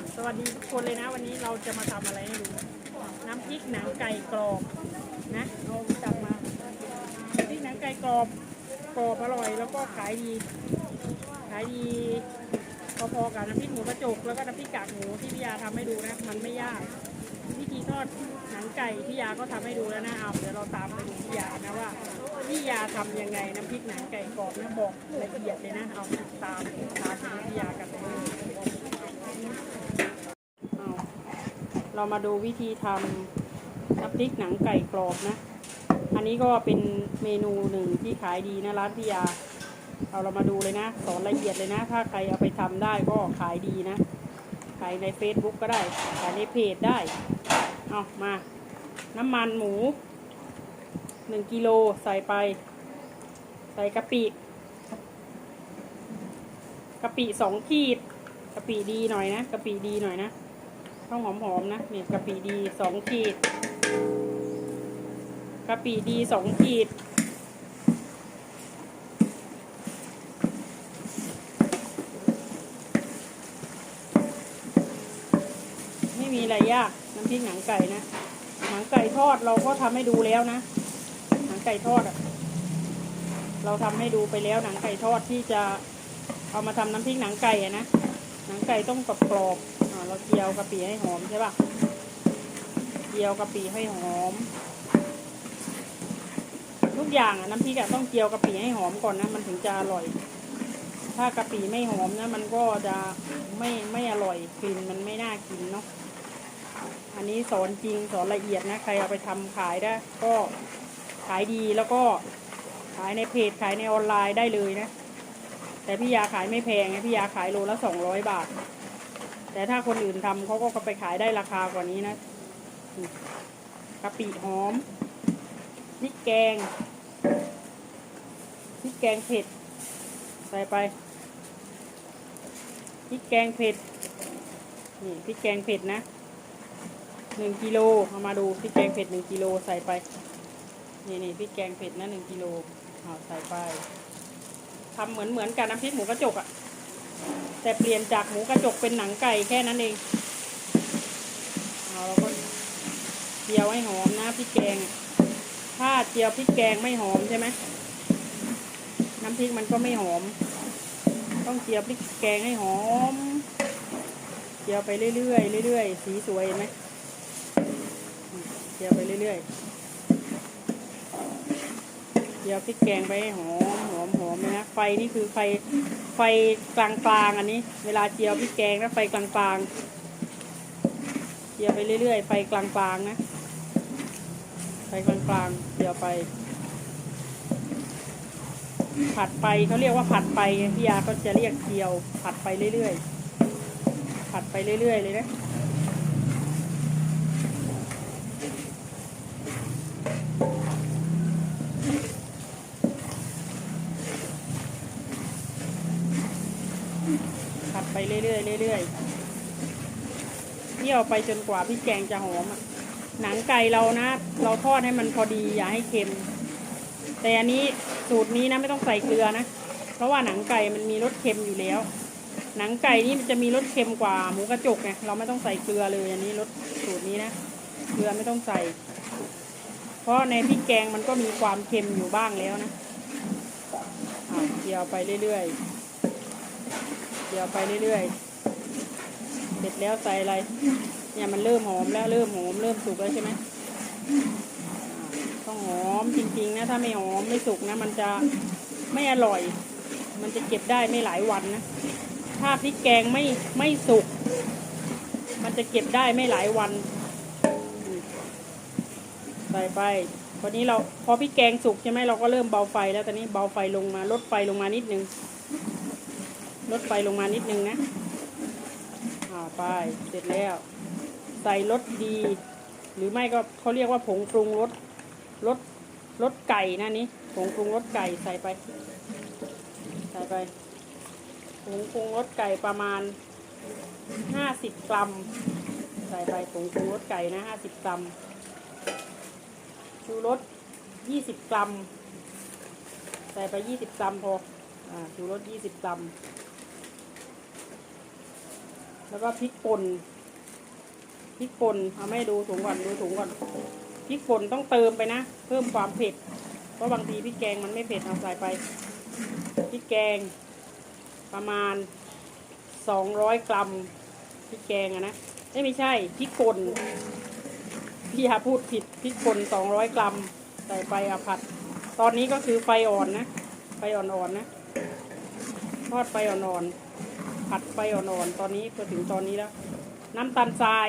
อะสวัสดีทุกคนเลยนะ วันนี้เราจะมาทำอะไรให้ดูน้ำพริกหนังไก่กรอบนะเอาจับมาน้ำพริกหนังไก่กรอบกรอบอร่อย แล้วก็ขายดี ขายดีพอๆกับน้ำพริกหมูกระจกแล้วก็น้ำพริกกากหมูที่พี่ยาทำให้ดูนะ มันไม่ยาก วิธีทอดหนังไก่พี่ยาก็ทำให้ดูแล้วนะเอาเดี๋ยวเราตามไปดูพี่ยานะว่าพี่ยาทำยังไงน้ำพริกหนังไก่กรอบนะบอกละเอียดเลยนะเอาตามตามพี่ยากันเลยเอา เรามาดูวิธีทำน้ำพริกหนังไก่กรอบนะ อันนี้ก็เป็นเมนูหนึ่งที่ขายดีนะร้านพี่ยา เอาเรามาดูเลยนะ สอนละเอียดเลยนะ ถ้าใครเอาไปทำได้ก็ขายดีนะ ขายใน Facebook ก็ได้ ขายในเพจได้ เอามา น้ำมันหมูหนึ่งกิโลใส่ไป ใส่กะปิกะปิสองขีดกะปิดีหน่อยนะกะปิดีหน่อยนะ ต้องหอมๆนะนี่กะปิดีสองขีดกะปิดีสองขีดไม่มีอะไรยากน้ำพริกหนังไก่นะ หนังไก่ทอดเราก็ทำให้ดูแล้วนะ หนังไก่ทอดอะเราทำให้ดูไปแล้วหนังไก่ทอดที่จะเอามาทำน้ำพริกหนังไก่อะนะ หนังไก่ต้องกรอบกรอบๆ เราเจียวกะปิให้หอมใช่ปะเจียวกะปิให้หอม ทุกอย่างอะน้ำพริกอะต้องเจียวกะปิให้หอมก่อนนะ มันถึงจะอร่อย ถ้ากะปิไม่หอมนะ มันก็จะไม่ไม่อร่อยกลิ่นมันไม่น่ากินเนาะอันนี้สอนจริงสอนละเอียดนะ ใครเอาไปทำขายได้ก็ขายดีแล้วก็ขายในเพจขายในออนไลน์ได้เลยนะ แต่พี่ยาขายไม่แพงนะพี่ยาขายโลละสองร้อยบาท แต่ถ้าคนอื่นทำเขาก็ไปขายได้ราคากว่านี้นะกะปิหอมพริกแกงพริกแกงเผ็ด ใส่ไปพริกแกงเผ็ด นี่พริกแกงเผ็ดนะหนึ่งกิโลเอามาดูพริกแกงเผ็ดหนึ่งกิโลใส่ไปนี่นี่พริกแกงเผ็ดนะหนึ่งกิโลเอาใส่ไปทำเหมือนเหมือนกันน้ำพริกหมูกระจกอะ แต่เปลี่ยนจากหมูกระจกเป็นหนังไก่แค่นั้นเองเอาเราก็เจียวให้หอมนะพริกแกง ถ้าเจียวพริกแกงไม่หอมใช่ไหมน้ำพริกมันก็ไม่หอม ต้องเจียวพริกแกงให้หอม เจียวไปเรื่อยๆเรื่อยๆสีสวยเห็นไหมเจียวไปเรื่อยๆ เจียวพริกแกงไปหอมหอมหอมเลยนะ ไฟนี่คือไฟไฟกลางๆอันนี้ เวลาเจียวพริกแกงนะไฟกลางๆเจียวไปเรื่อยๆไฟกลางๆนะ ไฟกลางๆเจียวไป ผัดไปเขาเรียกว่าผัดไปพี่ยาก็จะเรียกเจียว ผัดไปเรื่อยๆผัดไปเรื่อยๆเลยนะ ผัดไป เรื่อยๆเรื่อยๆเที่ยวไปจนกว่าพริกแกงจะหอมอะหนังไก่เรานะ เราทอดให้มันพอดีอย่าให้เค็ม แต่อันนี้สูตรนี้นะไม่ต้องใส่เกลือนะ เพราะว่าหนังไก่มันมีรสเค็มอยู่แล้ว หนังไก่นี่มันจะมีรสเค็มกว่าหมูกระจกไงเราไม่ต้องใส่เกลือเลยอันนี้รสสูตรนี้นะเกลือไม่ต้องใส่ เพราะในพริกแกงมันก็มีความเค็มอยู่บ้างแล้วนะอ่าเดี๋ยวไปเรื่อยๆ เดี๋ยวไปเรื่อยๆ เสร็จแล้วใส่อะไร เนี่ยมันเริ่มหอมแล้วเริ่มหอมเริ่มสุกแล้วใช่ไหมต้องหอมจริงๆนะถ้าไม่หอมไม่สุกนะ มันจะไม่อร่อย มันจะเก็บได้ไม่หลายวันนะ ถ้าพริกแกงไม่ไม่สุก มันจะเก็บได้ไม่หลายวัน ใส่ไปตอนนี้เราพอพริกแกงสุกใช่ไหมเราก็เริ่มเบาไฟแล้วตอนนี้เบาไฟลงมาลดไฟลงมานิดนึง ลดไฟลงมานิดนึงนะอ่าไปเสร็จแล้ว ใส่รสดี หรือไม่ก็เขาเรียกว่าผงปรุงรสรสรสไก่นะนี่ผงปรุงรสไก่ใส่ไป ใส่ไปผงปรุงรสไก่ประมาณห้าสิบกรัม ใส่ไปผงปรุงรสไก่นะห้าสิบกรัมชูรสยี่สิบกรัม ใส่ไปยี่สิบกรัมพออ่าชูรสยี่สิบกรัม แล้วก็พริกป่นพริกป่นเอาไม่ดูถุงก่อนดูถุงก่อนพริกป่นต้องเติมไปนะ เพิ่มความเผ็ดเพราะบางทีพริกแกงมันไม่เผ็ดเอาใส่ไปพริกแกงประมาณสองร้อยกรัมพริกแกงอะนะเอ้ยไม่ใช่พริกป่นพี่ยาพูดผิดพริกป่นสองร้อยกรัมใส่ไปอะผัด ตอนนี้ก็คือไฟอ่อนนะไฟอ่อนๆนะทอดไฟอ่อนๆ ผัดไฟอ่อนๆตอนนี้พอถึงตอนนี้แล้ว น้ำตาลทราย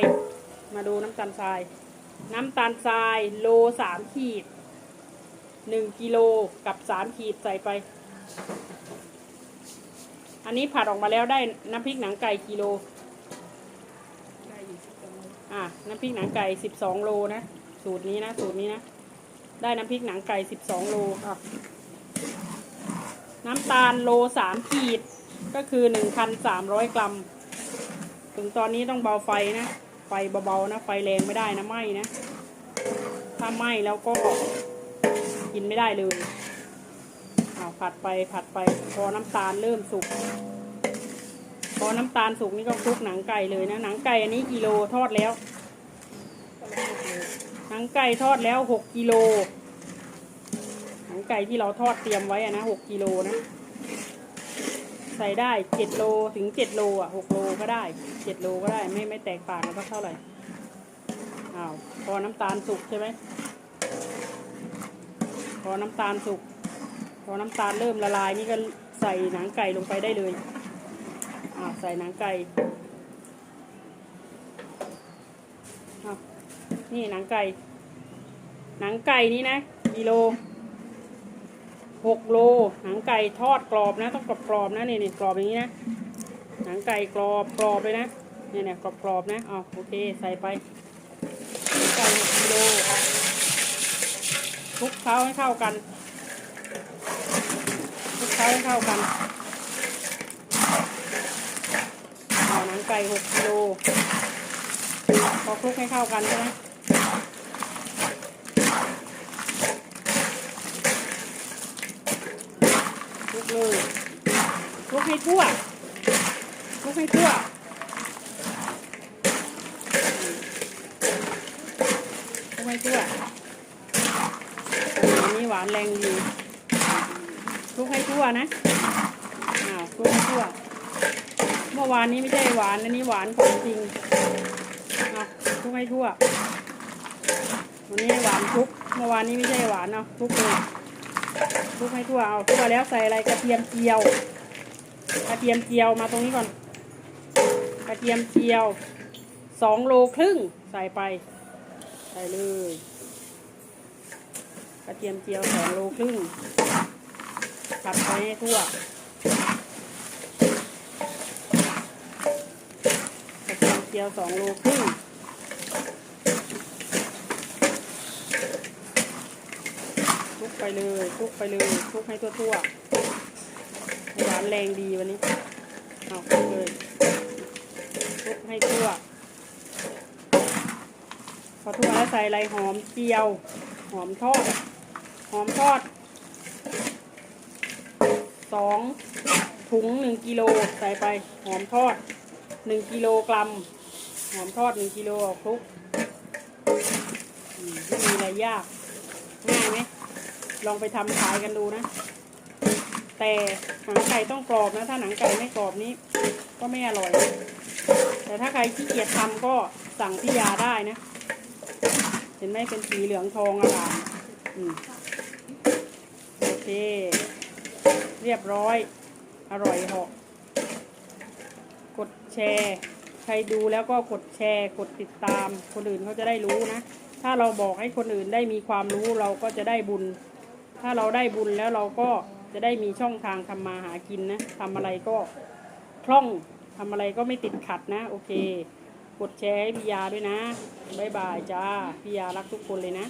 มาดูน้ำตาลทราย น้ำตาลทรายโลสามขีดหนึ่งกิโลกับสามขีดใส่ไป อันนี้ผัดออกมาแล้วได้น้ำพริกหนังไก่กิโลได้อยู่ที่ตรงนี้อะน้ำพริกหนังไก่สิบสองโลนะสูตรนี้นะสูตรนี้นะได้น้ำพริกหนังไก่สิบสองโลอะน้ำตาลโลสามขีด ก็คือหนึ่งพันสามร้อยกรัม ถึงตอนนี้ต้องเบาไฟนะ ไฟเบาๆนะ ไฟแรงไม่ได้นะไหม้นะ ถ้าไหม้แล้วก็กินไม่ได้เลยเอาผัดไปผัดไปพอน้ำตาลเริ่มสุก พอน้ำตาลสุกนี่ก็คลุกหนังไก่เลยนะ หนังไก่อันนี้กิโลทอดแล้ว หนังไก่ทอดแล้วหกกิโล หนังไก่ที่เราทอดเตรียมไว้อะนะหกกิโลนะ ใส่ได้เจ็ดโลถึงเจ็ดโลอะหกโลก็ได้เจ็ดโลก็ได้ไม่ไม่แตกต่างกันสักเท่าไหร่อ้าวพอน้ำตาลสุกใช่ไหมพอน้ำตาลสุกพอน้ำตาลเริ่มละลายนี่ก็ใส่หนังไก่ลงไปได้เลยอ่าวใส่หนังไก่นี่หนังไก่ หนังไก่นี่นะกิโล หกโลหนังไก่ทอดกรอบนะ ต้องกรอบกรอบนะนี่นี่กรอบอย่างนี้นะหนังไก่กรอบกรอบเลยนะเนี่ยเนี่ยกรอบกรอบนะอ๋อโอเคใส่ไปหนังไก่หกกิโลคลุกเคล้าให้เข้ากันคลุกเคล้าให้เข้ากันเอาหนังไก่หกกิโลพอคลุกให้เข้ากันใช่ไหม คลุกเลยคลุก ให้ทั่วคลุกให้ทั่วคลุกให้ทั่วอันนี้หวานแรงดีคลุกให้ทั่วนะอ้าวคลุกให้ทั่ว เมื่อวานนี้ไม่ใช่หวานอันนี้หวานของจริงเอาคลุกให้ทั่ววันนี้หวานคลุกเมื่อวานนี้ไม่ใช่หวานเนาะคลุกเลยคลุกให้ทั่วเอาทั่วแล้วใส่อะไรกระเทียมเจียว กระเทียมเจียวมาตรงนี้ก่อน กระเทียมเจียวสองโลครึ่งใส่ไป ใส่เลย กระเทียมเจียวสองโลครึ่งผัดไปให้ทั่ว กระเทียมเจียวสองโลครึ่งคลุกไปเลยคลุกไปเลยคลุกให้ทั่วๆ ให้หวานแรงดีวันนี้เอาเลยคลุกให้ทั่ว พอทั่วแล้วใส่ไรหอมเจียว หอมทอด หอมทอดสองถุงหนึ่งกิโลใส่ไปหอมทอดหนึ่งกิโลกรัมหอมทอดหนึ่งกิโลเอาคลุกไม่มีอะไรยากง่ายไหมลองไปทำขายกันดูนะ แต่หนังไก่ต้องกรอบนะ ถ้าหนังไก่ไม่กรอบนี้ ก็ไม่อร่อย แต่ถ้าใครขี้เกียจทำก็สั่งพี่ยาได้นะ เห็นไหมเป็นสีเหลืองทองอร่ามโอเค เรียบร้อย อร่อยเหาะกดแชร์ ใครดูแล้วก็กดแชร์ กดติดตาม คนอื่นเขาจะได้รู้นะ ถ้าเราบอกให้คนอื่นได้มีความรู้เราก็จะได้บุญ ถ้าเราได้บุญแล้วเราก็ จะได้มีช่องทางทำมาหากินนะทำอะไรก็คล่องทำอะไรก็ไม่ติดขัดนะ โอเค กดแชร์ให้พี่ยาด้วยนะ บ๊ายบายจ้าพี่ยารักทุกคนเลยนะ